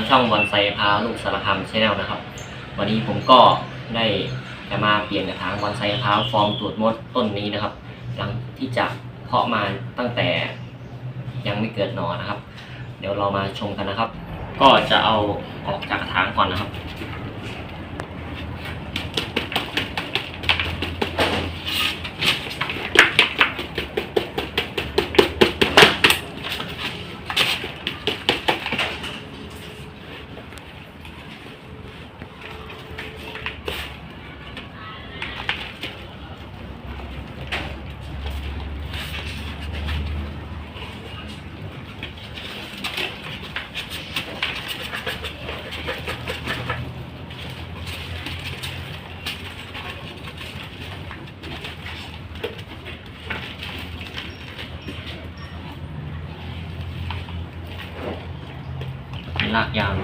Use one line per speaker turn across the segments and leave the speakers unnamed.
างช่องบอนไซพาลูกสารคามชแนลนะครับ วันนี้ผมก็ได้จะมาเปลี่ยนกระถางบอนไซพาฟอร์มตูดมดต้นนี้นะครับ หลังที่จะเพาะมาตั้งแต่ยังไม่เกิดหนอนะครับ เดี๋ยวเรามาชมกันนะครับ ก็จะเอาออกจากกระถางก่อนนะครับ ลากยาว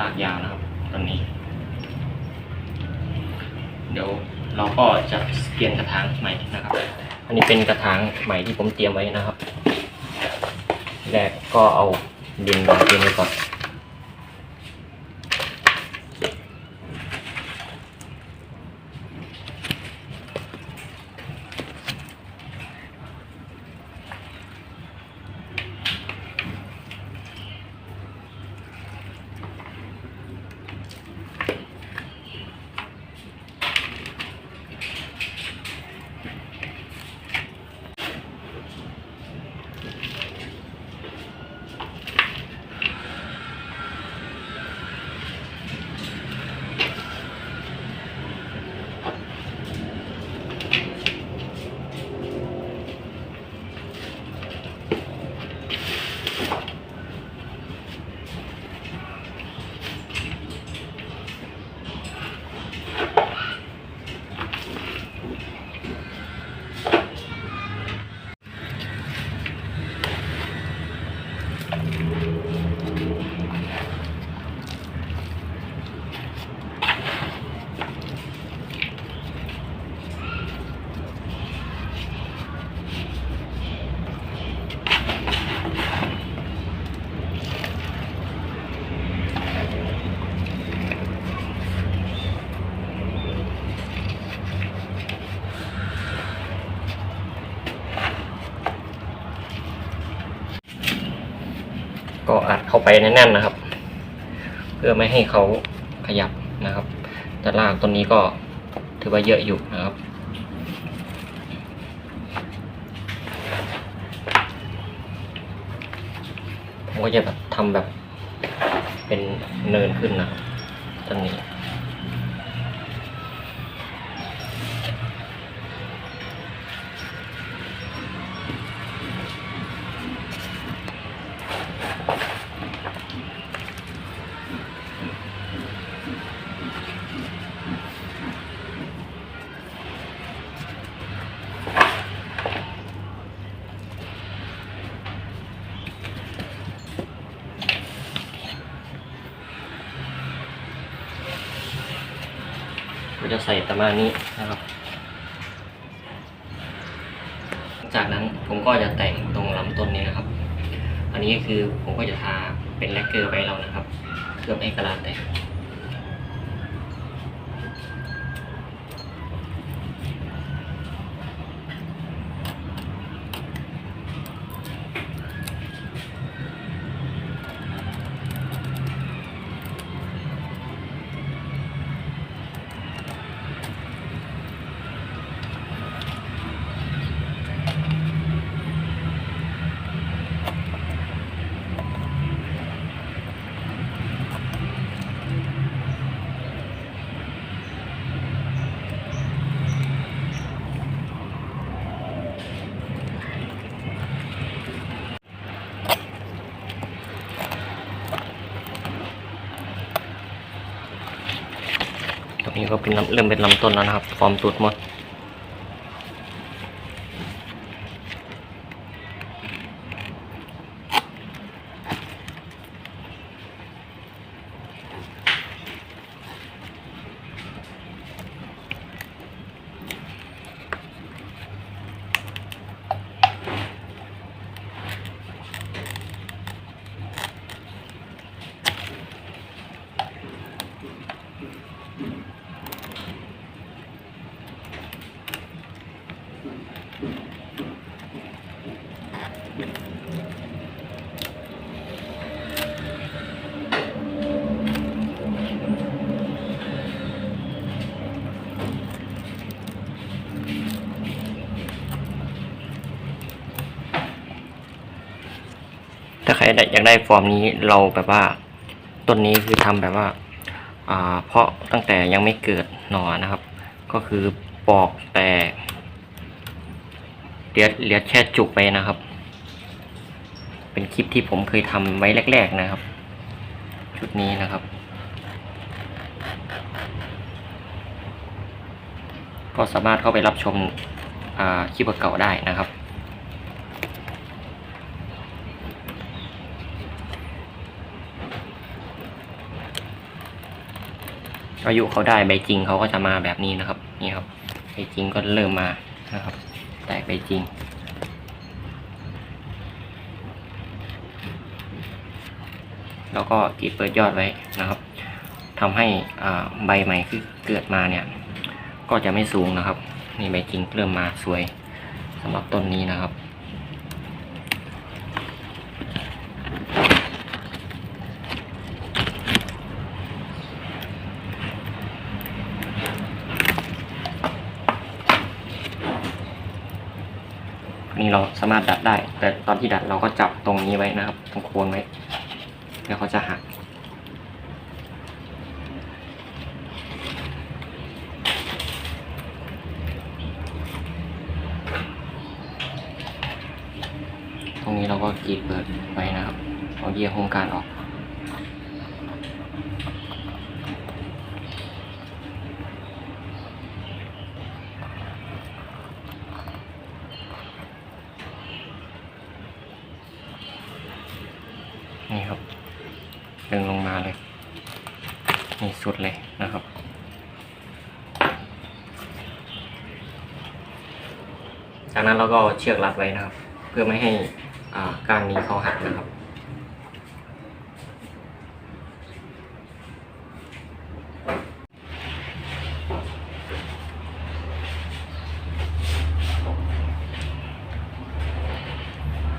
ลาก ยาวนะครับตอนนี้ เดี๋ยวเราก็จะเปลี่ยนกระถางใหม่นะครับ อันนี้เป็นกระถางใหม่ที่ผมเตรียมไว้นะครับ แรกก็เอาดินมาเตรียมไว้ก่อน ไปแน่นๆนะครับ เพื่อไม่ให้เขาขยับนะครับแต่ลากต้นนี้ก็ถือว่าเยอะอยู่นะครับผมก็จะแบบทำแบบเป็นเนินขึ้นนะครับต้นนี้ จะใส่ประมาณนี้นะครับ จากนั้นผมก็จะแต่งตรงลำต้นนี้นะครับ อันนี้คือผมก็จะทาเป็นแลกเกอร์ไปแล้วนะครับเคลือให้กระลาแตก ตรง นี่ก็เป็นเริ่มเป็นลำต้นแล้วนะครับ ฟอร์มตูดหมด รได้อยากได้ฟอร์มนี้เราแบบว่า ต้นนี้คือทำแบบว่าอ่าเพราะตั้งแต่ยังไม่เกิดหนอนะครับ ก็คือปอกแต่เหลือเหลือแค่จุกไปนะครับ เป็นคลิปที่ผมเคยทำไว้แรก ๆนะครับ ชุดนี้นะครับ ก็สามารถเข้าไปรับชมคลิปเก่าได้นะครับ อายุเขาได้ใบจริงเขาก็จะมาแบบนี้นะครับ นี่ครับใบจริงก็เริ่มมานะครับ แตกใบจริง แล้วก็กีดเปิดยอดไว้นะครับทำให้อ่าใบใหม่ที่เกิดมาเนี่ย ก็จะไม่สูงนะครับนี่ใบจริงเริ่มมาสวยสำหรับต้นนี้นะครับ นี่เราสามารถดัดได้ แต่ตอนที่ดัดเราก็จับตรงนี้ไว้นะครับ ตรงโคนไว้ แล้วเขาจะหัก ตรงนี้เราก็กรีดเปิดไว้นะครับ เอาเยียโครงการออก นี่ครับดึงลงมาเลย นี่สุดเลยนะครับ จากนั้นเราก็เชือกรัดไว้นะครับ เพื่อไม่ให้การนี้เขาหักนะครับ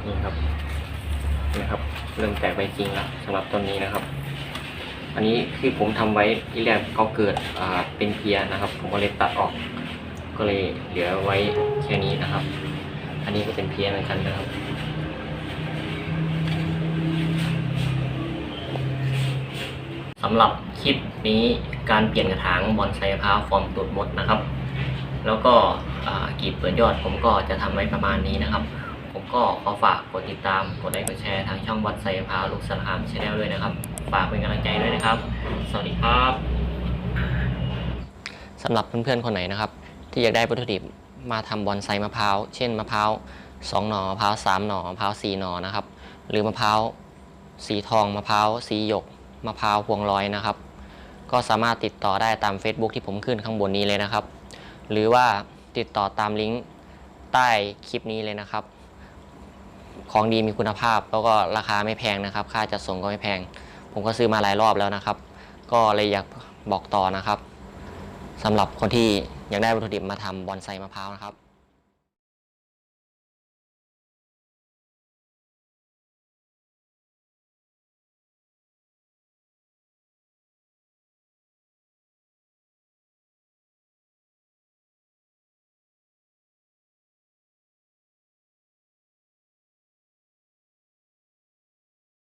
นี่ครับนะครับ เริ่มแตกใบจริงแล้วสำหรับต้นนี้นะครับ อันนี้คือผมทำไว้ที่แรกเขาเกิดเป็นเพียนะครับ ผมก็เลยตัดออก ก็เลยเหลือไว้แค่นี้นะครับ อันนี้ก็เป็นเพียเหมือนกันนะครับสำหรับคลิปนี้การเปลี่ยนกระถางบอนไซพาวฟอร์มตูดมดนะครับ แล้วก็กีบเปิดยอดผมก็จะทำไว้ประมาณนี้นะครับ ผมก็ขอฝากกดติดตามกดไลค์กดแชร์ทางช่องบอนไซพาวลูกสารามชาแนลด้วยนะครับ ฝากเป็นกำลังใจด้วยนะครับ สวัสดีครับสำหรับเพื่อนๆคนไหนนะครับ ที่อยากได้วัตถุดิบมาทำบอนไซมะพร้าว เช่นมะพร้าวสองหน่อมะพร้าวสามหน่อมะพร้าวสี่หน่อนะครับ หรือมะพร้าวสีทองมะพร้าวสีหยกมะพร้าวพวงลอยนะครับ ก็สามารถติดต่อได้ตาม Facebook ที่ผมขึ้นข้างบนนี้เลยนะครับ หรือว่าติดต่อตามลิงก์ใต้คลิปนี้เลยนะครับ ของดีมีคุณภาพแล้วก็ราคาไม่แพงนะครับ ค่าจัดส่งก็ไม่แพง ผมก็ซื้อมาหลายรอบแล้วนะครับ ก็เลยอยากบอกต่อนะครับสำหรับคนที่อยากได้วัตถุดิบมาทำบอนไซมะพร้าวนะครับ